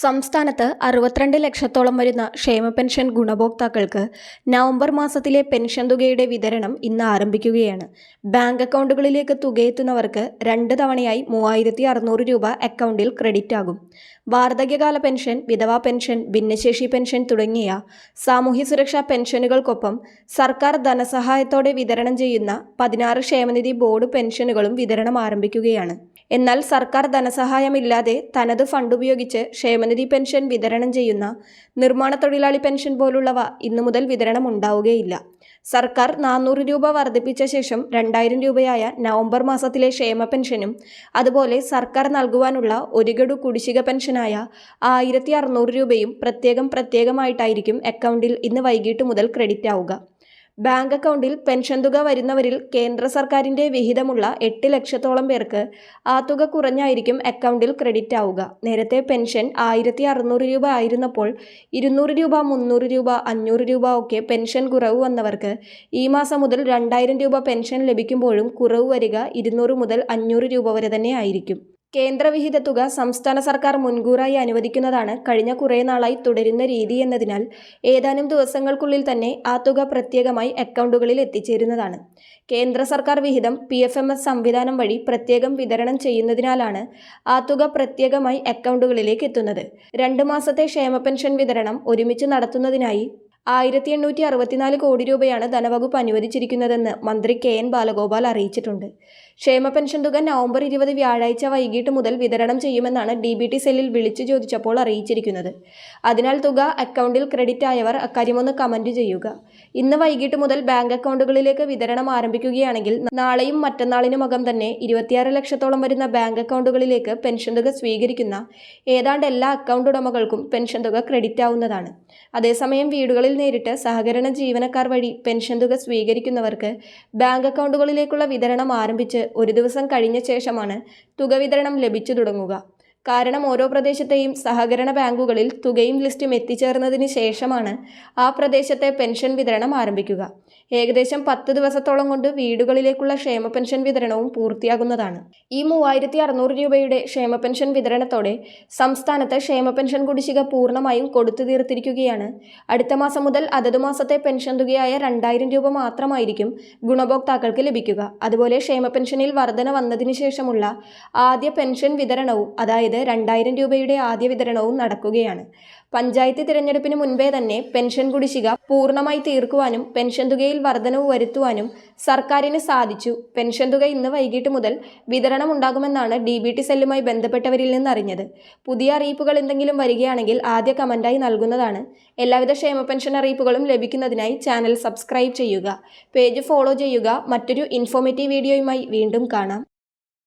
സംസ്ഥാനത്ത് അറുപത്തിരണ്ട് ലക്ഷത്തോളം വരുന്ന ക്ഷേമ പെൻഷൻ ഗുണഭോക്താക്കൾക്ക് നവംബർ മാസത്തിലെ പെൻഷൻ തുകയുടെ വിതരണം ഇന്ന് ആരംഭിക്കുകയാണ്. ബാങ്ക് അക്കൗണ്ടുകളിലേക്ക് തുകയെത്തുന്നവർക്ക് രണ്ട് തവണയായി മൂവായിരത്തി അറുന്നൂറ് രൂപ അക്കൗണ്ടിൽ ക്രെഡിറ്റ് ആകും. വാർദ്ധക്യകാല പെൻഷൻ വിധവാ പെൻഷൻ ഭിന്നശേഷി പെൻഷൻ തുടങ്ങിയ സാമൂഹ്യ സുരക്ഷാ പെൻഷനുകൾക്കൊപ്പം സർക്കാർ ധനസഹായത്തോടെ വിതരണം ചെയ്യുന്ന പതിനാറ് ക്ഷേമനിധി ബോർഡ് പെൻഷനുകളും വിതരണം ആരംഭിക്കുകയാണ്. എന്നാൽ സർക്കാർ ധനസഹായമില്ലാതെ തനത് ഫണ്ട് ഉപയോഗിച്ച് ക്ഷേമനിധി പെൻഷൻ വിതരണം ചെയ്യുന്ന നിർമ്മാണ തൊഴിലാളി പെൻഷൻ പോലുള്ളവ ഇന്നു മുതൽ വിതരണം ഉണ്ടാവുകയില്ല സർക്കാർ നാനൂറ് രൂപ വർദ്ധിപ്പിച്ച ശേഷം രണ്ടായിരം രൂപയായ നവംബർ മാസത്തിലെ ക്ഷേമ പെൻഷനും അതുപോലെ സർക്കാർ നൽകുവാനുള്ള ഒരു ഗഡു കുടിശ്ശിക പെൻഷനായ ആയിരത്തി അറുന്നൂറ് രൂപയും പ്രത്യേകം പ്രത്യേകമായിട്ടായിരിക്കും അക്കൗണ്ടിൽ ഇന്ന് വൈകിട്ട് മുതൽ ക്രെഡിറ്റ് ആവുക ബാങ്ക് അക്കൗണ്ടിൽ പെൻഷൻ തുക വരുന്നവരിൽ കേന്ദ്ര സർക്കാരിന്റെ വിഹിതമുള്ള എട്ട് ലക്ഷത്തോളം പേർക്ക് ആ തുക കുറഞ്ഞായിരിക്കും അക്കൗണ്ടിൽ ക്രെഡിറ്റ് ആവുക. നേരത്തെ പെൻഷൻ ആയിരത്തി അറുന്നൂറ് രൂപ ആയിരുന്നപ്പോൾ ഇരുന്നൂറ് രൂപ മുന്നൂറ് രൂപ അഞ്ഞൂറ് രൂപ ഒക്കെ പെൻഷൻ കുറവ് വന്നവർക്ക് ഈ മാസം മുതൽ രണ്ടായിരം രൂപ പെൻഷൻ ലഭിക്കുമ്പോഴും കുറവ് വരിക ഇരുന്നൂറ് മുതൽ അഞ്ഞൂറ് രൂപ വരെ തന്നെ ആയിരിക്കും. കേന്ദ്രവിഹിത തുക സംസ്ഥാന സർക്കാർ മുൻകൂറായി അനുവദിക്കുന്നതാണ് കഴിഞ്ഞ കുറേ നാളായി തുടരുന്ന രീതി എന്നതിനാൽ ഏതാനും ദിവസങ്ങൾക്കുള്ളിൽ തന്നെ ആ തുക പ്രത്യേകമായി അക്കൗണ്ടുകളിൽ എത്തിച്ചേരുന്നതാണ്. കേന്ദ്ര സർക്കാർ വിഹിതം പി എഫ് എം എസ് സംവിധാനം വഴി പ്രത്യേകം വിതരണം ചെയ്യുന്നതിനാലാണ് ആ തുക പ്രത്യേകമായി അക്കൗണ്ടുകളിലേക്ക് എത്തുന്നത്. രണ്ട് മാസത്തെ ക്ഷേമ പെൻഷൻ വിതരണം ഒരുമിച്ച് നടത്തുന്നതിനായി ആയിരത്തി എണ്ണൂറ്റി അറുപത്തിനാല് കോടി രൂപയാണ് ധനവകുപ്പ് അനുവദിച്ചിരിക്കുന്നതെന്ന് മന്ത്രി കെ എൻ ബാലഗോപാൽ അറിയിച്ചിട്ടുണ്ട്. ക്ഷേമ പെൻഷൻ തുക നവംബർ ഇരുപത് വ്യാഴാഴ്ച വൈകിട്ട് മുതൽ വിതരണം ചെയ്യുമെന്നാണ് ഡി ബി ടി സെല്ലിൽ വിളിച്ചു ചോദിച്ചപ്പോൾ അറിയിച്ചിരിക്കുന്നത്. അതിനാൽ തുക അക്കൗണ്ടിൽ ക്രെഡിറ്റ് ആയവർ അക്കാര്യമൊന്ന് കമന്റ് ചെയ്യുക. ഇന്ന് വൈകിട്ട് മുതൽ ബാങ്ക് അക്കൗണ്ടുകളിലേക്ക് വിതരണം ആരംഭിക്കുകയാണെങ്കിൽ നാളെയും മറ്റന്നാളിനുമകം തന്നെ ഇരുപത്തിയാറ് ലക്ഷത്തോളം വരുന്ന ബാങ്ക് അക്കൗണ്ടുകളിലേക്ക് പെൻഷൻ തുക സ്വീകരിക്കുന്ന ഏതാണ്ട് എല്ലാ അക്കൗണ്ട് ഉടമകൾക്കും പെൻഷൻ തുക ക്രെഡിറ്റ് ആവുന്നതാണ്. അതേസമയം വീടുകളിൽ നേരിട്ട് സഹകരണ ജീവനക്കാർ വഴി പെൻഷൻ തുക സ്വീകരിക്കുന്നവർക്ക് ബാങ്ക് അക്കൗണ്ടുകളിലേക്കുള്ള വിതരണം ആരംഭിച്ച് ഒരു ദിവസം കഴിഞ്ഞ ശേഷമാണ് തുക വിതരണം ലഭിച്ചു തുടങ്ങുക. കാരണം ഓരോ പ്രദേശത്തെയും സഹകരണ ബാങ്കുകളിൽ തുകയും ലിസ്റ്റും എത്തിച്ചേർന്നതിന് ശേഷമാണ് ആ പ്രദേശത്തെ പെൻഷൻ വിതരണം ആരംഭിക്കുക. ഏകദേശം പത്ത് ദിവസത്തോളം കൊണ്ട് വീടുകളിലേക്കുള്ള ക്ഷേമ പെൻഷൻ വിതരണവും പൂർത്തിയാകുന്നതാണ്. ഈ മൂവായിരത്തി അറുന്നൂറ് രൂപയുടെ ക്ഷേമ പെൻഷൻ വിതരണത്തോടെ സംസ്ഥാനത്ത് ക്ഷേമ പെൻഷൻ കുടിശ്ശിക പൂർണമായും കൊടുത്തു തീർത്തിരിക്കുകയാണ്. അടുത്ത മാസം മുതൽ അതത് മാസത്തെ പെൻഷൻ തുകയായ രണ്ടായിരം രൂപ മാത്രമായിരിക്കും ഗുണഭോക്താക്കൾക്ക് ലഭിക്കുക. അതുപോലെ ക്ഷേമ പെൻഷനിൽ വർധന വന്നതിന് ശേഷമുള്ള ആദ്യ പെൻഷൻ വിതരണവും അതായത് രണ്ടായിരം രൂപയുടെ ആദ്യ വിതരണവും നടക്കുകയാണ്. പഞ്ചായത്ത് തിരഞ്ഞെടുപ്പിന് മുൻപേ തന്നെ പെൻഷൻ കുടിശ്ശിക പൂർണമായി തീർക്കുവാനും പെൻഷൻ തുകയിൽ വർധനവ് വരുത്തുവാനും സർക്കാരിന് സാധിച്ചു. പെൻഷൻ തുക ഇന്ന് വൈകിട്ട് മുതൽ വിതരണം ഉണ്ടാകുമെന്നാണ് ഡി ബി ടി സെല്ലുമായി ബന്ധപ്പെട്ടവരിൽ നിന്ന് അറിഞ്ഞത് പുതിയ അറിയിപ്പുകൾ എന്തെങ്കിലും വരികയാണെങ്കിൽ ആദ്യ കമന്റായി നൽകുന്നതാണ്. എല്ലാവിധ ക്ഷേമ പെൻഷൻ അറിയിപ്പുകളും ലഭിക്കുന്നതിനായി ചാനൽ സബ്സ്ക്രൈബ് ചെയ്യുക. പേജ് ഫോളോ ചെയ്യുക. മറ്റൊരു ഇൻഫോർമേറ്റീവ് വീഡിയോയുമായി വീണ്ടും കാണാം.